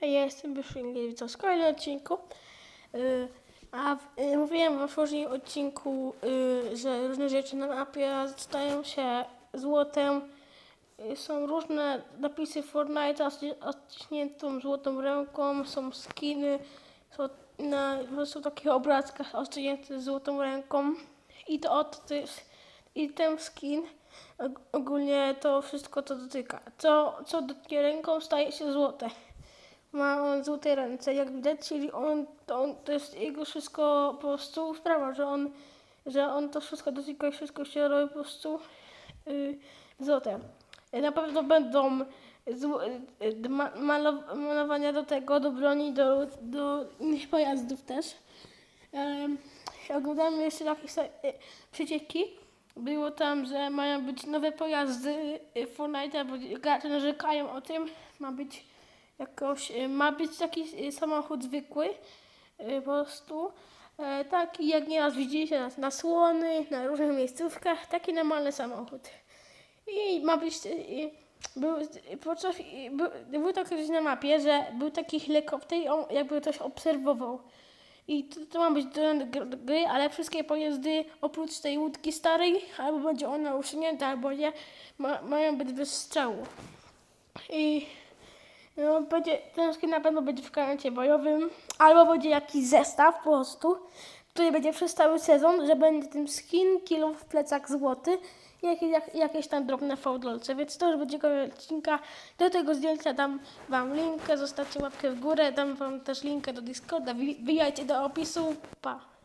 Ja jestem Byszyngiewicz w kolejnym odcinku. Y, A w, y, mówiłem w poprzednim odcinku, y, że różne rzeczy na mapie stają się złotem. Y, Są różne napisy Fortnite'a z odciśniętą złotą ręką, są skiny, są na po prostu takich obrazkach odciśnięte złotą ręką. I to to jest, i ten skin og- ogólnie to wszystko to dotyka. Co, co dotknie ręką staje się złote ma on złote ręce, jak widać, czyli on to, on, to jest jego wszystko po prostu sprawa, że on, że on to wszystko dotyka i wszystko się robi po prostu yy, złote. Y, Na pewno będą y, malo, malowania do tego, do broni, do, do innych pojazdów też. Um, oglądamy jeszcze jakieś ta- y, przecieki. Było tam, że mają być nowe pojazdy y, Fortnite'a, bo gracze narzekają o tym. Ma być jakoś, y, ma być taki y, samochód zwykły, y, po prostu. E, Taki jak nieraz widzieliście na, na słony, na różnych miejscówkach, taki normalny samochód. I ma być, y, był, podczas, był, był tak kiedyś na mapie, że był taki helikopter i on jakby ktoś obserwował. I to, to ma być do do gry, ale wszystkie pojazdy oprócz tej łódki starej, albo będzie ona usunięta, albo nie, ma, mają być bez strzału. I no, będzie, ten skin na pewno będzie w karnecie bojowym, albo będzie jakiś zestaw po prostu, który będzie przez cały sezon, że będzie ten skin, kilo w plecach złoty i jakieś, jak, jakieś tam drobne fałdolce, więc to już będzie koniec odcinka. Do tego zdjęcia dam wam linkę, zostawcie łapkę w górę, dam wam też linkę do Discorda, wbijajcie do opisu, pa!